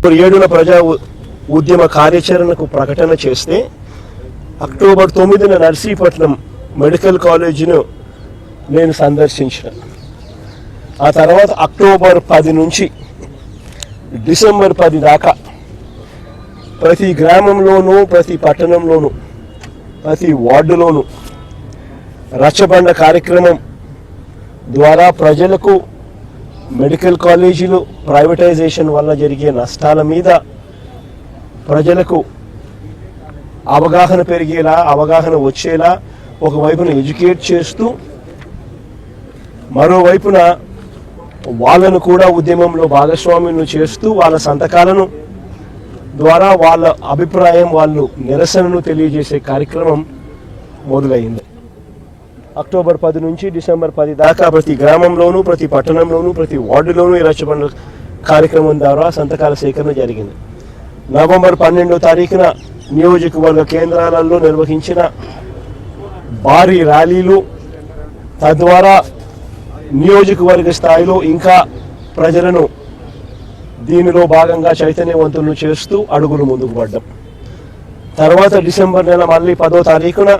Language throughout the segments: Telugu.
అక్టోబర్ ఏడున ప్రజా ఉద్యమ కార్యాచరణకు ప్రకటన చేస్తే అక్టోబర్ తొమ్మిదిన నర్సీపట్నం మెడికల్ కాలేజీను నేను సందర్శించిన. ఆ తర్వాత అక్టోబర్ పది నుంచి డిసెంబర్ పది దాకా ప్రతి గ్రామంలోనూ ప్రతి పట్టణంలోనూ ప్రతి వార్డులోనూ రచ్చబండ కార్యక్రమం ద్వారా ప్రజలకు మెడికల్ కాలేజీలు ప్రైవేటైజేషన్ వల్ల జరిగే నష్టాల మీద ప్రజలకు అవగాహన పెరిగేలా అవగాహన వచ్చేలా ఒకవైపున ఎడ్యుకేట్ చేస్తూ మరోవైపున వాళ్ళను కూడా ఉద్యమంలో భాగస్వామ్యం చేస్తూ వాళ్ళ సంతకాలను ద్వారా వాళ్ళ అభిప్రాయం వాళ్ళు నిరసనను తెలియజేసే కార్యక్రమం మొదలైంది. అక్టోబర్ పది నుంచి డిసెంబర్ పది దాకా ప్రతి గ్రామంలోనూ ప్రతి పట్టణంలోనూ ప్రతి వార్డులోనూ ఇలా చెప్పండి కార్యక్రమం ద్వారా సంతకాల సేకరణ జరిగింది. నవంబర్ పన్నెండో తారీఖున నియోజకవర్గ కేంద్రాలలో నిర్వహించిన భారీ ర్యాలీలు తద్వారా నియోజకవర్గ స్థాయిలో ఇంకా ప్రజలను దీనిలో భాగంగా చైతన్యవంతులను చేస్తూ అడుగులు ముందుకు పడ్డాం. తర్వాత డిసెంబర్ నెల మళ్ళీ పదో తారీఖున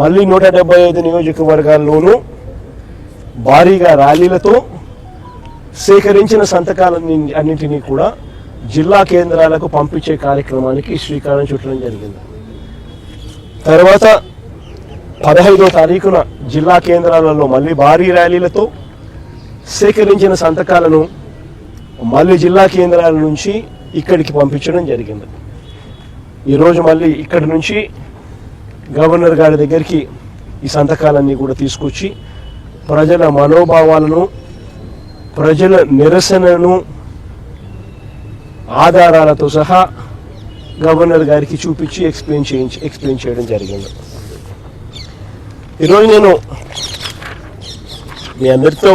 మళ్ళీ నూట డెబ్బై ఐదు నియోజకవర్గాల్లోనూ భారీగా ర్యాలీలతో సేకరించిన సంతకాలన్ని అన్నింటినీ కూడా జిల్లా కేంద్రాలకు పంపించే కార్యక్రమానికి శ్రీకారం చుట్టడం జరిగింది. తర్వాత పదహైదో తారీఖున జిల్లా కేంద్రాలలో మళ్ళీ భారీ ర్యాలీలతో సేకరించిన సంతకాలను మళ్ళీ జిల్లా కేంద్రాల నుంచి ఇక్కడికి పంపించడం జరిగింది. ఈరోజు మళ్ళీ ఇక్కడి నుంచి గవర్నర్ గారి దగ్గరికి ఈ సంతకాలన్నీ కూడా తీసుకొచ్చి ప్రజల మనోభావాలను ప్రజల నిరసనను ఆధారాలతో సహా గవర్నర్ గారికి చూపించి ఎక్స్ప్లెయిన్ చేయించి ఎక్స్ప్లెయిన్ చేయడం జరిగింది. ఈరోజు నేను మీ అందరితో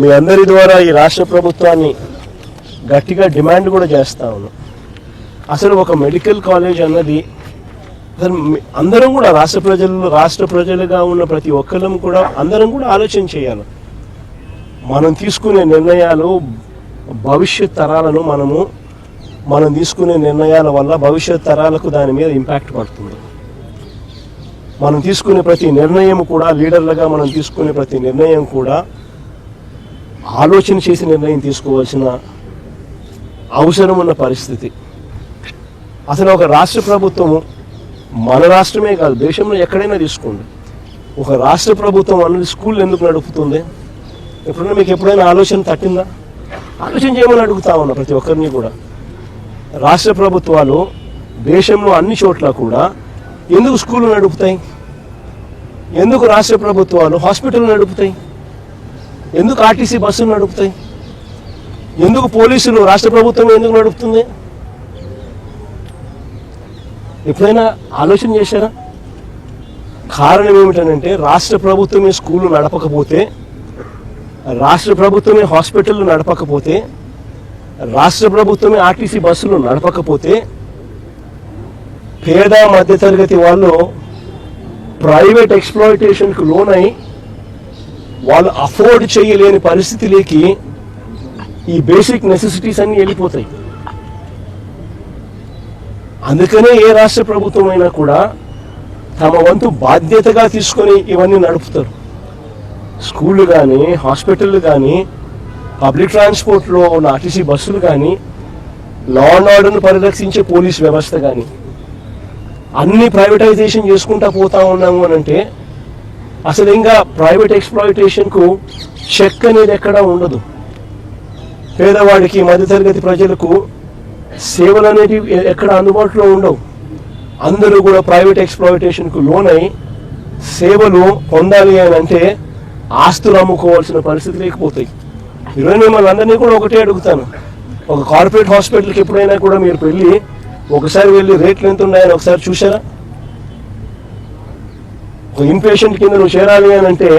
మీ అందరి ద్వారా ఈ రాష్ట్ర ప్రభుత్వాన్ని గట్టిగా డిమాండ్ కూడా చేస్తా ఉన్నాను. అసలు ఒక మెడికల్ కాలేజ్ అన్నది అసలు అందరం కూడా రాష్ట్ర ప్రజలు రాష్ట్ర ప్రజలుగా ఉన్న ప్రతి ఒక్కరం కూడా అందరం కూడా ఆలోచన చేయాలి. మనం తీసుకునే నిర్ణయాలు భవిష్యత్ తరాలను మనము మనం తీసుకునే నిర్ణయాల వల్ల భవిష్యత్ తరాలకు దాని మీద ఇంపాక్ట్ పడుతుంది. మనం తీసుకునే ప్రతి నిర్ణయం కూడా లీడర్లుగా మనం తీసుకునే ప్రతి నిర్ణయం కూడా ఆలోచన చేసి నిర్ణయం తీసుకోవాల్సిన అవసరం ఉన్న పరిస్థితి. అసలు ఒక రాష్ట్ర ప్రభుత్వము మన రాష్ట్రమే కాదు దేశంలో ఎక్కడైనా తీసుకోండి. ఒక రాష్ట్ర ప్రభుత్వం అన్నది స్కూల్ ఎందుకు నడుపుతుంది? ఎప్పుడైనా మీకు ఎప్పుడైనా ఆలోచన తట్టిందా? ఆలోచన చేయమని అడుగుతా ఉన్నా ప్రతి ఒక్కరిని కూడా. రాష్ట్ర ప్రభుత్వాలు దేశంలో అన్ని చోట్ల కూడా ఎందుకు స్కూళ్ళు నడుపుతాయి? ఎందుకు రాష్ట్ర ప్రభుత్వాలు హాస్పిటల్ నడుపుతాయి? ఎందుకు ఆర్టీసీ బస్సులు నడుపుతాయి? ఎందుకు పోలీసులు రాష్ట్ర ప్రభుత్వం ఎందుకు నడుపుతుంది? ఎప్పుడైనా ఆలోచన చేశారా? కారణం ఏమిటనంటే రాష్ట్ర ప్రభుత్వమే స్కూళ్ళు నడపకపోతే రాష్ట్ర ప్రభుత్వమే హాస్పిటల్ నడపకపోతే రాష్ట్ర ప్రభుత్వమే ఆర్టీసీ బస్సులు నడపకపోతే పేద మధ్యతరగతి వాళ్ళు ప్రైవేట్ ఎక్స్ప్లాయిటేషన్కు లోనై వాళ్ళు అఫోర్డ్ చేయలేని పరిస్థితిలోకి ఈ బేసిక్ నెసెసిటీస్ అన్నీ వెళ్ళిపోతాయి. అందుకనే ఏ రాష్ట్ర ప్రభుత్వం అయినా కూడా తమ వంతు బాధ్యతగా తీసుకొని ఇవన్నీ నడుపుతారు. స్కూళ్ళు కానీ హాస్పిటళ్ళు కానీ పబ్లిక్ ట్రాన్స్పోర్ట్లో ఉన్న ఆర్టీసీ బస్సులు కానీ లా అండ్ ఆర్డర్ను పరిరక్షించే పోలీస్ వ్యవస్థ కానీ అన్ని ప్రైవేటైజేషన్ చేసుకుంటా పోతా ఉన్నాము అని అంటే అసలు ఇంకా ప్రైవేట్ ఎక్స్ప్లాయిటేషన్కు చెక్ అనేది ఎక్కడా ఉండదు. పేదవాడికి మధ్యతరగతి ప్రజలకు సేవలు అనేటివి ఎక్కడ అందుబాటులో ఉండవు. అందరూ కూడా ప్రైవేట్ ఎక్స్ప్లాయిటేషన్కు లోనై సేవలు పొందాలి అని అంటే ఆస్తులు అమ్ముకోవాల్సిన పరిస్థితి లేకపోతాయి ఈరోజు మిమ్మల్ని అందరినీ కూడా ఒకటే అడుగుతాను. ఒక కార్పొరేట్ హాస్పిటల్కి ఎప్పుడైనా కూడా మీరు వెళ్ళి ఒకసారి వెళ్ళి రేట్లు ఎంత ఉన్నాయని ఒకసారి చూసారా ఒక ఇన్పేషెంట్ కింద నువ్వు చేరాలి అని అంటే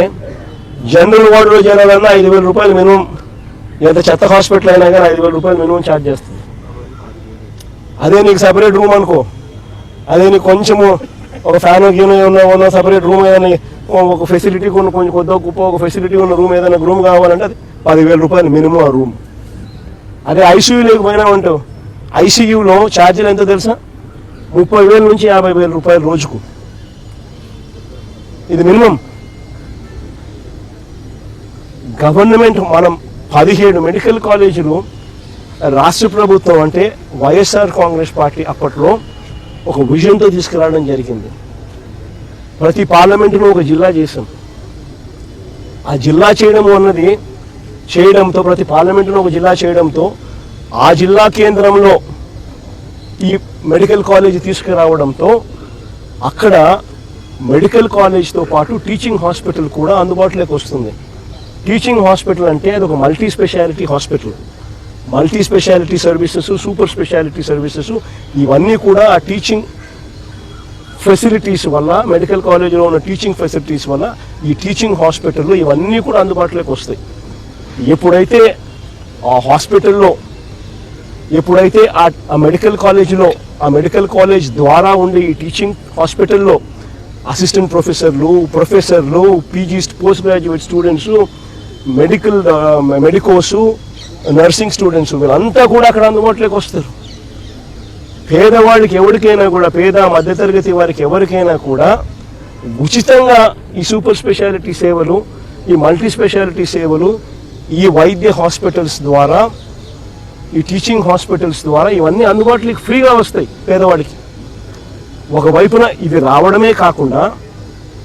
జనరల్ వార్డులో చేరాలన్నా ఐదు వేల రూపాయలు మినిమం ఎంత చెత్త హాస్పిటల్ అయినా కానీ ఐదు వేల రూపాయలు మినిమం ఛార్జ్ చేస్తుంది. అదే నీకు సపరేట్ రూమ్ అనుకో. అదే నీకు కొంచెము ఒక ఫ్యాన్ గీన ఉన్న సపరేట్ రూమ్ ఏదైనా ఒక ఫెసిలిటీ కొన్ని కొంచెం కొద్ది గొప్ప ఒక ఫెసిలిటీ ఉన్న రూమ్ ఏదైనా రూమ్ కావాలంటే అది పదివేల రూపాయలు మినిమం ఆ రూమ్ అదే ఐసీయూ పోయినా ఉంటావు ఐసీయూలో ఛార్జీలు ఎంత తెలుసా? ముప్పై వేల నుంచి యాభై వేల రూపాయలు రోజుకు. ఇది మినిమం గవర్నమెంట్ మనం పదిహేడు మెడికల్ కాలేజీలు రాష్ట్ర ప్రభుత్వం అంటే వైఎస్ఆర్ కాంగ్రెస్ పార్టీ అప్పట్లో ఒక విజన్తో తీసుకురావడం జరిగింది. ప్రతి పార్లమెంటును ఒక జిల్లా చేసాం ఆ జిల్లా చేయడం అన్నది చేయడంతో ప్రతి పార్లమెంటును ఒక జిల్లా చేయడంతో ఆ జిల్లా కేంద్రంలో ఈ మెడికల్ కాలేజీ తీసుకురావడంతో అక్కడ మెడికల్ కాలేజ్తో పాటు టీచింగ్ హాస్పిటల్ కూడా అందుబాటులోకి వస్తుంది. టీచింగ్ హాస్పిటల్ అంటే అది ఒక multi speciality hospital. Multi speciality services super speciality services ఇవన్నీ కూడా ఆ టీచింగ్ ఫెసిలిటీస్ వల్ల మెడికల్ కాలేజీలో ఉన్న టీచింగ్ ఫెసిలిటీస్ వల్ల ఈ టీచింగ్ హాస్పిటల్లో ఇవన్నీ కూడా అందుబాటులోకి వస్తాయి. ఎప్పుడైతే ఆ హాస్పిటల్లో ఎప్పుడైతే ఆ మెడికల్ కాలేజీలో ఆ మెడికల్ కాలేజ్ ద్వారా ఉండే ఈ టీచింగ్ హాస్పిటల్లో అసిస్టెంట్ ప్రొఫెసర్లు ప్రొఫెసర్లు PG post graduate students medical medicos nursing students వీళ్ళంతా కూడా అక్కడ అందుబాటులోకి వస్తారు. పేదవాళ్ళకి ఎవరికైనా కూడా పేద మధ్యతరగతి వారికి ఎవరికైనా కూడా ఉచితంగా ఈ సూపర్ స్పెషాలిటీ సేవలు ఈ మల్టీ స్పెషాలిటీ సేవలు ఈ వైద్య హాస్పిటల్స్ ద్వారా ఈ టీచింగ్ హాస్పిటల్స్ ద్వారా ఇవన్నీ అందుబాటులోకి ఫ్రీగా వస్తాయి పేదవాడికి ఒకవైపున ఇది రావడమే కాకుండా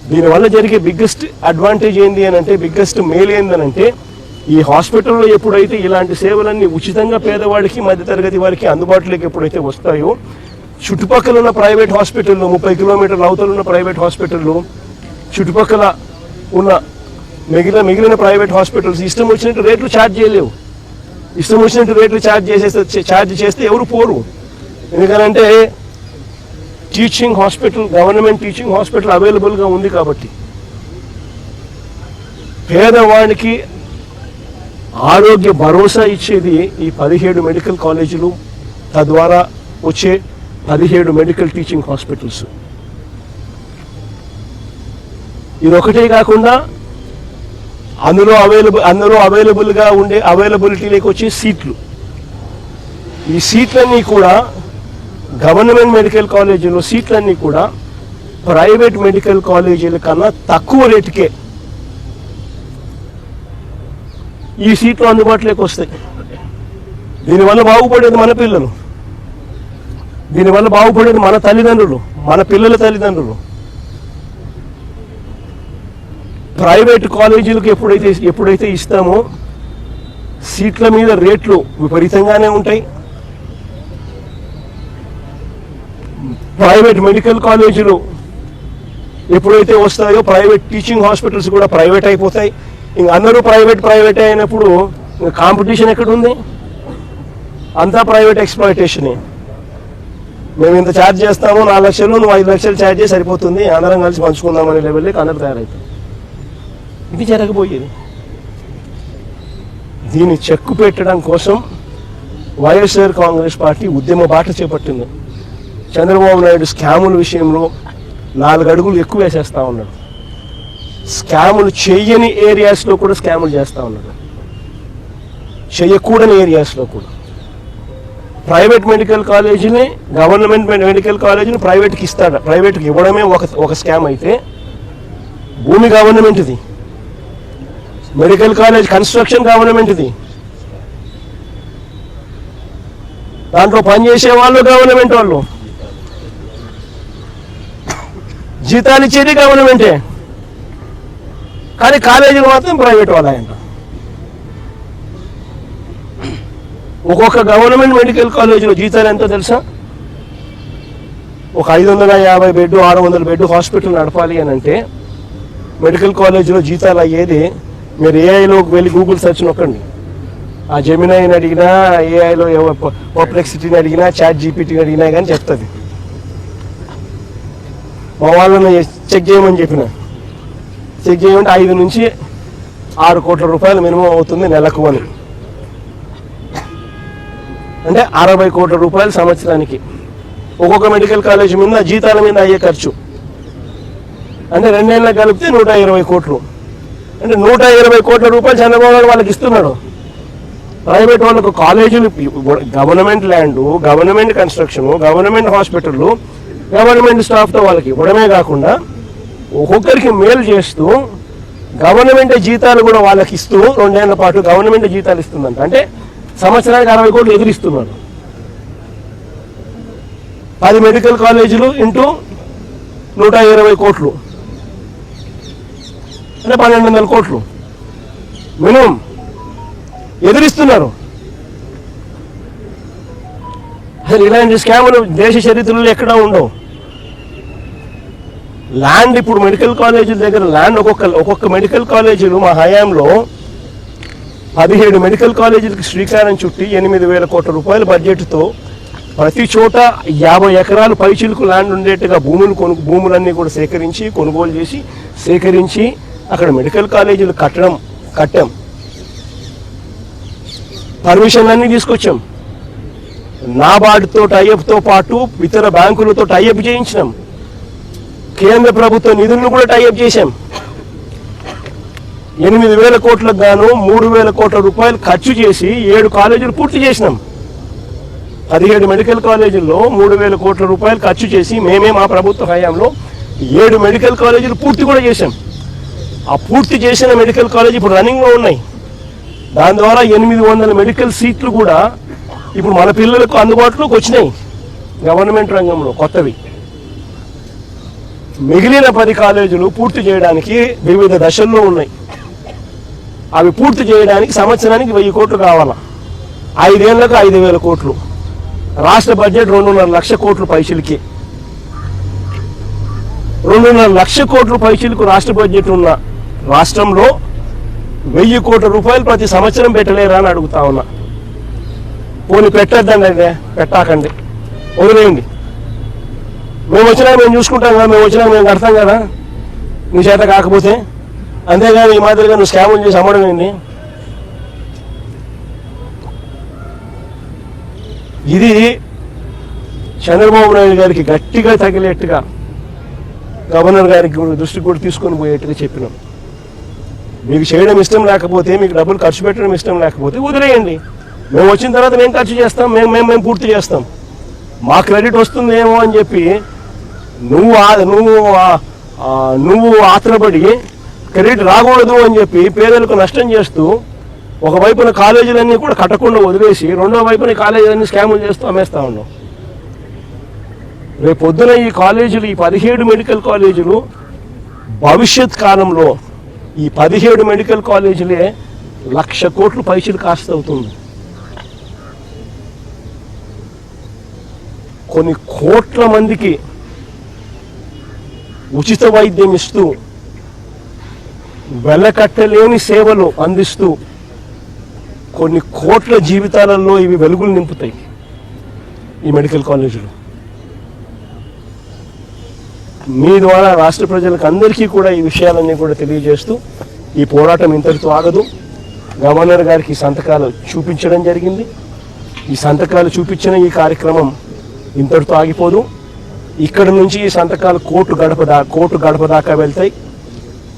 దీనివల్ల జరిగే బిగ్గెస్ట్ అడ్వాంటేజ్ ఏంది అని అంటే బిగ్గెస్ట్ మేలు ఏందనంటే ఈ హాస్పిటల్లో ఎప్పుడైతే ఇలాంటి సేవలన్నీ ఉచితంగా పేదవాడికి మధ్యతరగతి వారికి అందుబాటులోకి ఎప్పుడైతే వస్తాయో చుట్టుపక్కల ఉన్న ప్రైవేట్ హాస్పిటల్లో ముప్పై కిలోమీటర్ల అవతల ఉన్న ప్రైవేట్ హాస్పిటల్లో చుట్టుపక్కల ఉన్న మిగిలిన మిగిలిన ప్రైవేట్ హాస్పిటల్స్ ఇష్టం వచ్చినట్టు రేట్లు ఛార్జ్ చేయలేవు. ఇష్టం వచ్చినట్టు రేట్లు ఛార్జ్ చేసేస్తే ఛార్జ్ చేస్తే ఎవరు పోరు. ఎందుకనంటే teaching hospital government teaching hospital అవైలబుల్గా ఉంది కాబట్టి పేదవాడికి ఆరోగ్య భరోసా ఇచ్చేది ఈ పదిహేడు మెడికల్ కాలేజీలు తద్వారా వచ్చే పదిహేడు మెడికల్ టీచింగ్ హాస్పిటల్స్. ఇది ఒకటే కాకుండా అందులో అవైలబుల్ అందులో అవైలబుల్గా ఉండే అవైలబిలిటీలోకి వచ్చే సీట్లు. ఈ సీట్లన్నీ కూడా గవర్నమెంట్ మెడికల్ కాలేజీలో సీట్లన్నీ కూడా ప్రైవేట్ మెడికల్ కాలేజీల కన్నా తక్కువ రేటుకే ఈ సీట్లు అందుబాటులోకి వస్తాయి. దీనివల్ల బాగుపడేది మన పిల్లలు. దీనివల్ల బాగుపడేది మన తల్లిదండ్రులు మన పిల్లల తల్లిదండ్రులు. ప్రైవేట్ కాలేజీలకు ఎప్పుడైతే ఎప్పుడైతే ఇస్తామో సీట్ల మీద రేట్లు విపరీతంగానే ఉంటాయి. ప్రైవేట్ మెడికల్ కాలేజీలు ఎప్పుడైతే వస్తాయో ప్రైవేట్ టీచింగ్ హాస్పిటల్స్ కూడా ప్రైవేట్ అయిపోతాయి. ఇంక అందరూ ప్రైవేట్ ప్రైవేట్ అయినప్పుడు కాంపిటీషన్ ఎక్కడుంది? అంతా ప్రైవేట్ ఎక్స్ప్లాయిటేషనే. మేము ఇంత ఛార్జ్ చేస్తాము నాలుగు లక్షలు నువ్వు ఐదు లక్షలు ఛార్జ్ చేసి సరిపోతుంది అందరం కలిసి పంచుకుందాం అనే లెవెల్కి అందరు తయారవుతారు ఇది జరగబోయేది. దీన్ని చెక్కు పెట్టడం కోసం వైఎస్ఆర్ కాంగ్రెస్ పార్టీ ఉద్యమ బాట చేపట్టింది. చంద్రబాబు నాయుడు స్కాముల విషయంలో నాలుగు అడుగులు ఎక్కువ వేసేస్తా ఉన్నాడు. స్కాములు చెయ్యని ఏరియాస్లో కూడా స్కాములు చేస్తా ఉన్నాడు చెయ్యకూడని ఏరియాస్లో కూడా. ప్రైవేట్ మెడికల్ కాలేజీని గవర్నమెంట్ మెడికల్ కాలేజీని ప్రైవేట్కి ఇస్తాడు ప్రైవేట్కి ఇవ్వడమే ఒక ఒక స్కామ్ అయితే భూమి గవర్నమెంట్ది మెడికల్ కాలేజ్ కన్స్ట్రక్షన్ గవర్నమెంట్ది దాంట్లో పనిచేసే వాళ్ళు గవర్నమెంట్ వాళ్ళు. జీతాలు ఇచ్చేది గవర్నమెంటే కానీ కాలేజీలు మాత్రం ప్రైవేట్ వాళ్ళంట ఒక్కొక్క గవర్నమెంట్ మెడికల్ కాలేజీలో జీతాలు ఎంతో తెలుసా? ఒక ఐదు వందల యాభై బెడ్ ఆరు వందల బెడ్ హాస్పిటల్ నడపాలి అని అంటే మెడికల్ కాలేజీలో జీతాలు అయ్యేది మీరు ఏఐలోకి వెళ్ళి గూగుల్ సెర్చ్ నొక్కండి. ఆ జమినాయిని అడిగినా ఏఐలో పర్ప్లెక్సిటీని అడిగినా చాట్ జీపీటీని అడిగినా కానీ చెప్తుంది. మా వాళ్ళని చెక్ చేయమని చెప్పిన. చెక్ చేయమంటే ఐదు నుంచి ఆరు కోట్ల రూపాయలు మినిమం అవుతుంది నెలకు అని. అంటే అరవై కోట్ల రూపాయలు సంవత్సరానికి. ఒక్కొక్క మెడికల్ కాలేజ్ మీద జీతాల మీద అయ్యే ఖర్చు. అంటే రెండేళ్ళకి కలిపితే నూట ఇరవై కోట్లు. అంటే నూట ఇరవై కోట్ల రూపాయలు చంద్రబాబు నాయుడు వాళ్ళకి ఇస్తున్నాడు. ప్రైవేట్ వాళ్ళకు కాలేజీలు government land government construction government hospital government స్టాఫ్తో వాళ్ళకి ఇవ్వడమే కాకుండా ఒక్కొక్కరికి మేలు చేస్తూ గవర్నమెంట్ జీతాలు కూడా వాళ్ళకి ఇస్తూ రెండేళ్ళ పాటు గవర్నమెంట్ జీతాలు ఇస్తుందంట. అంటే సంవత్సరానికి అరవై కోట్లు ఎదురిస్తున్నారు. పది మెడికల్ కాలేజీలు ఇంటూ నూట ఇరవై కోట్లు. అంటే పన్నెండు వందల కోట్లు. మినిమం ఎదిరిస్తున్నారు. అసలు ఇలాంటి స్కాములు దేశ చరిత్రలో ఎక్కడా ఉండవు. ల్యాండ్ ఇప్పుడు మెడికల్ కాలేజీల దగ్గర ల్యాండ్ ఒక్కొక్క ఒక్కొక్క మెడికల్ కాలేజీలు మా హయాంలో పదిహేడు మెడికల్ కాలేజీలకు శ్రీకారం చుట్టి ఎనిమిది వేల కోట్ల రూపాయల బడ్జెట్తో ప్రతి చోట యాభై ఎకరాలు పైచిలకు ల్యాండ్ ఉండేట్టుగా భూములు కొను భూములన్నీ కూడా సేకరించి కొనుగోలు చేసి సేకరించి అక్కడ మెడికల్ కాలేజీలు కట్టడం కట్టాం. పర్మిషన్లన్నీ తీసుకొచ్చాం. నాబార్డుతో టైఅప్తో పాటు ఇతర బ్యాంకులతో టైఅప్ చేయించినాం. కేంద్ర ప్రభుత్వ నిధులను కూడా టైఅప్ చేశాం. ఎనిమిది వేల కోట్లకు గాను మూడు వేల కోట్ల రూపాయలు ఖర్చు చేసి ఏడు కాలేజీలు పూర్తి చేసినాం. పదిహేడు మెడికల్ కాలేజీల్లో మూడు వేల కోట్ల రూపాయలు ఖర్చు చేసి మేమే మా ప్రభుత్వ హయాంలో ఏడు మెడికల్ కాలేజీలు పూర్తి కూడా చేశాం. ఆ పూర్తి చేసిన మెడికల్ కాలేజీ ఇప్పుడు రన్నింగ్లో ఉన్నాయి. దాని ద్వారా ఎనిమిది వందల మెడికల్ సీట్లు కూడా ఇప్పుడు మన పిల్లలకు అందుబాటులోకి వచ్చినాయి. గవర్నమెంట్ రంగంలో కొత్తవి. మిగిలిన పది కాలేజీలు పూర్తి చేయడానికి వివిధ దశల్లో ఉన్నాయి. అవి పూర్తి చేయడానికి సంవత్సరానికి వెయ్యి కోట్లు కావాలా? ఐదేళ్ళకు ఐదు వేల కోట్లు. రాష్ట్ర బడ్జెట్ రెండున్నర లక్ష కోట్లు పైసలకి రెండున్నర లక్ష కోట్ల పైసలకు రాష్ట్ర బడ్జెట్ ఉన్న రాష్ట్రంలో వెయ్యి కోట్ల రూపాయలు ప్రతి సంవత్సరం పెట్టలేరా అని అడుగుతా ఉన్నా. పోనీ పెట్టద్దండి అదే పెట్టాకండి. వదిలేయండి. మేము వచ్చినా మేము చూసుకుంటాం కదా మేము వచ్చినా మేము కడతాం కదా. నీ చేత కాకపోతే. అంతేగాని ఈ మాదిరిగా నువ్వు స్కాములు చేసి అమ్మడం ఏంటి ఇది చంద్రబాబు నాయుడు గారికి గట్టిగా తగిలేట్టుగా గవర్నర్ గారికి కూడా దృష్టి కూడా తీసుకొని పోయేట్టుగా చెప్పినాం. మీకు చేయడం ఇష్టం లేకపోతే మీకు డబ్బులు ఖర్చు పెట్టడం ఇష్టం లేకపోతే వదిలేయండి. మేము వచ్చిన తర్వాత మేము ఖర్చు చేస్తాం మేము మేము మేము పూర్తి చేస్తాం. మా క్రెడిట్ వస్తుందేమో అని చెప్పి నువ్వు నువ్వు నువ్వు ఆత్రపడి క్రెడిట్ రాకూడదు అని చెప్పి పేదలకు నష్టం చేస్తూ ఒకవైపున కాలేజీలన్నీ కూడా కట్టకుండా వదిలేసి రెండో వైపున కాలేజీలన్నీ స్కాములు చేస్తూ అమ్మేస్తా ఉన్నాం రేపు పొద్దున ఈ కాలేజీలు ఈ పదిహేడు మెడికల్ కాలేజీలు భవిష్యత్ కాలంలో ఈ పదిహేడు మెడికల్ కాలేజీలే లక్ష కోట్లు పైసలు కాస్ట్ అవుతుంది. కొన్ని కోట్ల మందికి ఉచిత వైద్యం ఇస్తూ వెలకట్టలేని సేవలు అందిస్తూ కొన్ని కోట్ల జీవితాలలో ఇవి వెలుగులు నింపుతాయి ఈ మెడికల్ కాలేజీలు. మీ ద్వారా రాష్ట్ర ప్రజలకు అందరికీ కూడా ఈ విషయాలన్నీ కూడా తెలియజేస్తూ ఈ పోరాటం ఇంతటితో ఆగదు. గవర్నర్ గారికి ఈ సంతకాలు చూపించడం జరిగింది. ఈ సంతకాలు చూపించిన ఈ కార్యక్రమం ఇంతటితో ఆగిపోదు. ఇక్కడ నుంచి ఈ సంతకాలు కోర్టు గడప దా కోర్టు గడప దాకా వెళ్తాయి.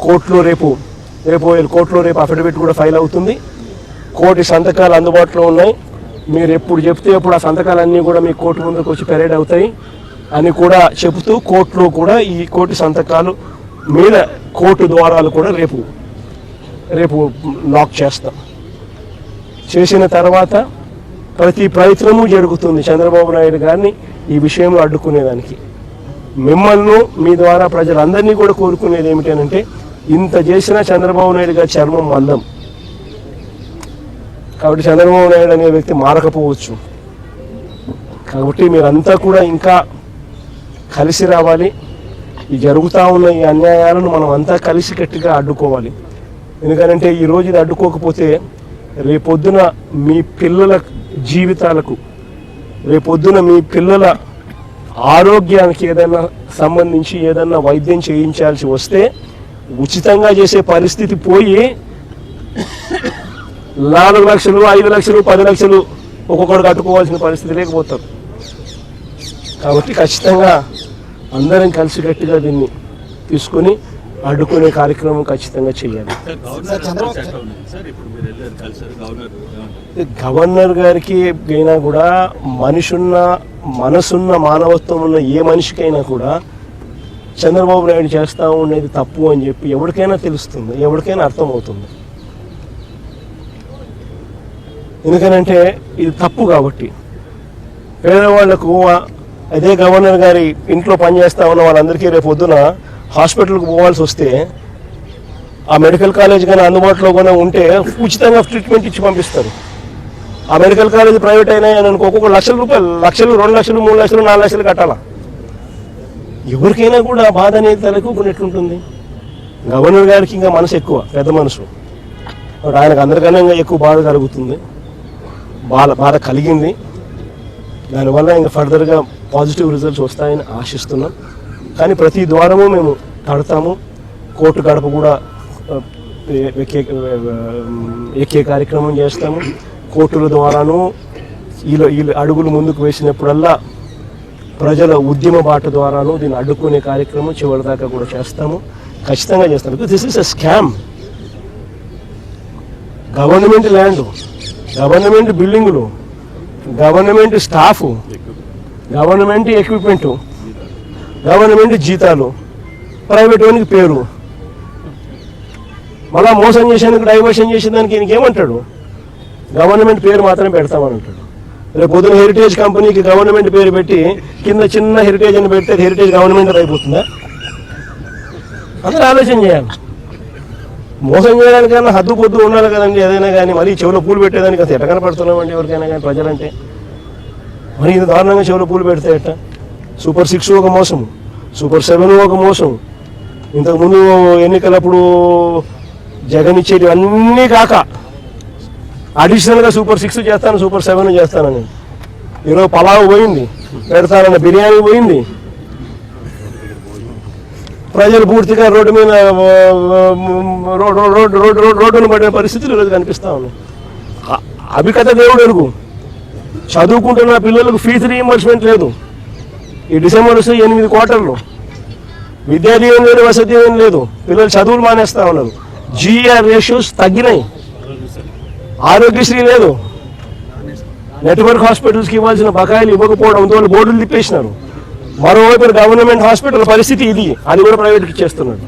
కోర్టులో రేపు రేపు కోర్టులో రేపు అఫిడవిట్ కూడా ఫైల్ అవుతుంది. కోటి సంతకాలు అందుబాటులో ఉన్నాయి. మీరు ఎప్పుడు చెప్తే అప్పుడు ఆ సంతకాలన్నీ కూడా మీ కోర్టు ముందుకు వచ్చి పెరేడ్ అవుతాయి. అని కూడా చెబుతూ కోర్టులో కూడా ఈ కోటి సంతకాలు మీద కోర్టు ద్వారాలు కూడా రేపు రేపు లాక్ చేస్తాం. చేసిన తర్వాత ప్రతి ప్రయత్నము జరుగుతుంది. చంద్రబాబు నాయుడు గారిని ఈ విషయంలో అడ్డుకునేదానికి. మిమ్మల్ని మీ ద్వారా ప్రజలందరినీ కూడా కోరుకునేది ఏమిటనంటే ఇంత చేసిన చంద్రబాబు నాయుడు గారి చర్మం మందం. కాబట్టి చంద్రబాబు నాయుడు అనే వ్యక్తి మారకపోవచ్చు. కాబట్టి మీరంతా కూడా ఇంకా కలిసి రావాలి. ఈ జరుగుతూ ఉన్న ఈ అన్యాయాలను మనం అంతా కలిసి గట్టిగా అడ్డుకోవాలి. ఎందుకంటే ఈ ఇది అడ్డుకోకపోతే రేపొద్దున మీ పిల్లల జీవితాలకు రేపొద్దున మీ పిల్లల ఆరోగ్యానికి ఏదైనా సంబంధించి ఏదైనా వైద్యం చేయించాల్సి వస్తే ఉచితంగా చేసే పరిస్థితి పోయి నాలుగు లక్షలు ఐదు లక్షలు పది లక్షలు ఒక్కొక్కడు కట్టుకోవాల్సిన పరిస్థితి లేకపోతారు కాబట్టి ఖచ్చితంగా అందరం కలిసికట్టుగా దీన్ని తీసుకొని అడ్డుకునే కార్యక్రమం ఖచ్చితంగా చేయాలి. సార్ గవర్నర్ చంద్రబాబు- చట్టం ఉంది సార్ ఇప్పుడు మీరు వెళ్ళారు కలిసారు గవర్నర్ ఏమంటారు? గవర్నర్ గారికి అయినా కూడా మనిషున్న మనసున్న మానవత్వం ఉన్న ఏ మనిషికైనా కూడా చంద్రబాబు నాయుడు చేస్తా ఉండేది తప్పు అని చెప్పి ఎవరికైనా తెలుస్తుంది ఎవరికైనా అర్థమవుతుంది. ఎందుకనంటే ఇది తప్పు కాబట్టి. పేదవాళ్ళకు అదే గవర్నర్ గారి ఇంట్లో పనిచేస్తా ఉన్న వాళ్ళందరికీ రేపు పొద్దున హాస్పిటల్కి పోవాల్సి వస్తే ఆ మెడికల్ కాలేజ్ కానీ అందుబాటులో కానీ ఉంటే ఉచితంగా ట్రీట్మెంట్ ఇచ్చి పంపిస్తారు. ఆ మెడికల్ కాలేజ్ ప్రైవేట్ అయినా అని అనుకో ఒక్కొక్క లక్షల రూపాయలు లక్షలు రెండు లక్షలు మూడు లక్షలు నాలుగు లక్షలు కట్టాలా? ఎవరికైనా కూడా బాధ అనేది తలెక్కుకున్నట్లుంటుంది గవర్నర్ గారికి ఇంకా మనసు ఎక్కువ పెద్ద మనసు. ఆయనకు అందరికన్నా ఇంకా ఎక్కువ బాధ కలుగుతుంది. బాధ బాధ కలిగింది. దానివల్ల ఇంకా ఫర్దర్గా పాజిటివ్ రిజల్ట్స్ వస్తాయని ఆశిస్తున్నాం. కానీ ప్రతి ద్వారము మేము తడతాము. కోర్టు గడప కూడా ఎక్కే ఎక్కే కార్యక్రమం చేస్తాము. కోర్టుల ద్వారాను వీళ్ళు వీళ్ళు అడుగులు ముందుకు వేసినప్పుడల్లా ప్రజల ఉద్యమ బాట ద్వారాను దీన్ని అడ్డుకునే కార్యక్రమం చివరిదాకా కూడా చేస్తాము. ఖచ్చితంగా చేస్తాము. This is a scam government land government బిల్డింగులు government staff government equipment government జీతాలు ప్రైవేట్ వానికి పేరు. మళ్ళా మోసం చేసేందుకు డైవర్షన్ చేసేదానికి దానికి ఈయనకేమంటాడు గవర్నమెంట్ పేరు మాత్రమే పెడతామని అంటాడు రేపు పొద్దున హెరిటేజ్ కంపెనీకి గవర్నమెంట్ పేరు పెట్టి కింద చిన్న హెరిటేజ్ అని పెడితే హెరిటేజ్ గవర్నమెంట్ అయిపోతుందా? అందరూ ఆలోచన చేయాలి. మోసం చేయడానికైనా హద్దు పొద్దు ఉండాలి కదండి ఏదైనా కానీ మరీ చెవిలో పూలు పెట్టేదానికి అసలు ఎట్ట కనపడుతున్నామండి ఎవరికైనా కానీ ప్రజలంటే? మరి ఇంత దారుణంగా చెవులో పూలు పెడితే ఎట్టా? సూపర్ సిక్స్ ఒక మోసం సూపర్ సెవెన్ ఒక మోసం. ఇంతకుముందు ఎన్నికలప్పుడు జగన్ ఇచ్చేటివి అన్నీ కాక అడిషనల్గా సూపర్ సిక్స్ చేస్తాను సూపర్ సెవెన్ చేస్తానని. ఈరోజు పలావ్ పోయింది పెడతానన్న బిర్యానీ పోయింది. ప్రజలు పూర్తిగా రోడ్డు మీద road road road road road రోడ్డును పడిన పరిస్థితులు ఈరోజు కనిపిస్తా ఉన్నాయి. అభికత అభికథ దేవుడు ఎరుగు. చదువుకుంటున్న పిల్లలకు ఫీజు రీఎంబర్స్మెంట్ లేదు. ఈ డిసెంబర్ వస్తే ఎనిమిది క్వార్టర్లు. విద్యా దీవెన లేదు వసతి దీవెన లేదు. పిల్లలు చదువులు మానేస్తా ఉన్నారు. జిఆర్ రేషియోస్ తగ్గినాయి. ఆరోగ్యశ్రీ లేదు. నెట్వర్క్ హాస్పిటల్స్కి ఇవ్వాల్సిన బకాయిలు ఇవ్వకపోవడంతో బోర్డులు తిప్పేసినారు. మరోవైపు గవర్నమెంట్ హాస్పిటల్ పరిస్థితి ఇది. అది కూడా ప్రైవేట్కి చేస్తున్నాడు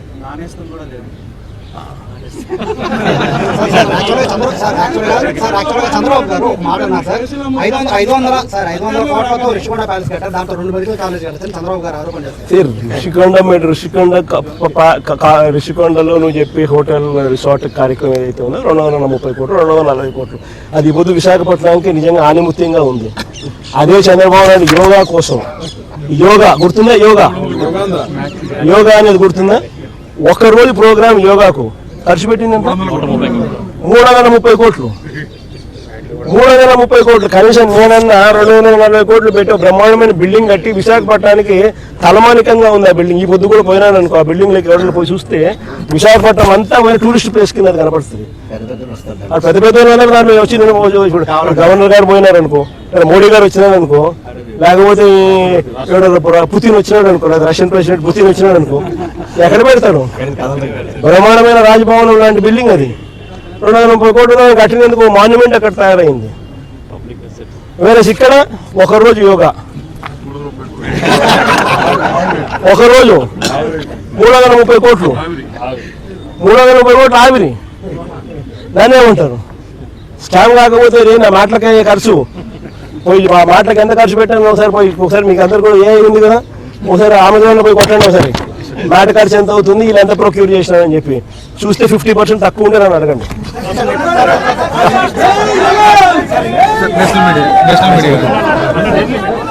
చంద్రబాబు గారు మాట సార్. ఐదు ఐదు వందల సార్ ఐదు వందల కోట్లతో రిషికొండ ప్యాలెస్ కట్టారు. దాంతో రెండు మెడికల్ కాలేజ్ కట్టారు. చంద్రబాబు గారు ఆరోపణ చేస్తారు రిషికొండ రిషికొండ క- రిషికొండలో నువ్వు చెప్పి హోటల్ రిసార్ట్ కార్యక్రమం ఏదైతే ఉందో రెండు వందల ముప్పై కోట్లు రెండు వందల నలభై కోట్లు. అది పొద్దు విశాఖపట్నానికి నిజంగా ఆనిముత్యంగా ఉంది. అదే చంద్రబాబు నాయుడు యోగా కోసం. యోగా గుర్తుందా యోగా? యోగా అనేది గుర్తుందా? ఒక రోజు ప్రోగ్రామ్ యోగాకు. ఖర్చు పెట్టింది ఎంత? మూడు వందల ముప్పై కోట్లు. మూడు వందల ముప్పై కోట్లు. కనీసం నేనన్నా రెండు వందల నలభై కోట్లు పెట్టి బ్రహ్మాండమైన బిల్డింగ్ కట్టి విశాఖపట్నానికి తలమానికంగా ఉంది ఆ బిల్డింగ్. ఈ పొద్దు కూడా పోయినాను అనుకో ఆ బిల్డింగ్లోకి ఎవరైనా పోయి చూస్తే విశాఖపట్నం అంతా పోయి టూరిస్ట్ ప్లేస్ కింద కనపడుతుంది. పెద్ద పెద్ద వాళ్ళందరూ దాని మీద వచ్చి నేను ఇప్పుడు గవర్నర్ గారు పోయినారు అనుకో లేదా మోడీ గారు వచ్చినారు అనుకో లేకపోతే ఎవడో పుతిన్ వచ్చినాడు అనుకో లేదా రష్యన్ ప్రెసిడెంట్ పుతిన్ వచ్చినాడు అనుకో ఎక్కడ పెడతాడు? బ్రహ్మాండమైన రాజభవనం లాంటి బిల్డింగ్ అది. రెండు వందల ముప్పై కోట్లు కట్టినందుకు మాన్యుమెంట్ అక్కడ తయారైంది. వేరే ఇక్కడ ఒక రోజు యోగా. ఒక రోజు మూడు వందల ముప్పై కోట్లు. మూడు వందల ముప్పై కోట్లు ఆవిరి. దాన్ని ఏమంటారు స్కామ్ కాకపోతే నా మాటలకే ఖర్చు. పోయి మా మాటలకు ఎంత ఖర్చు పెట్టాను ఒకసారి పోయి ఒకసారి మీకు అందరు కూడా ఏ ఉంది కదా? ఒకసారి అమెజాన్లో పోయి కొట్టండి ఒకసారి. మాట ఖర్చు ఎంత అవుతుంది? వీళ్ళు ఎంత ప్రొక్యూర్ చేసినారని చెప్పి. చూస్తే ఫిఫ్టీ పర్సెంట్ తక్కువ ఉండే నన్ను అడగండి. National media national media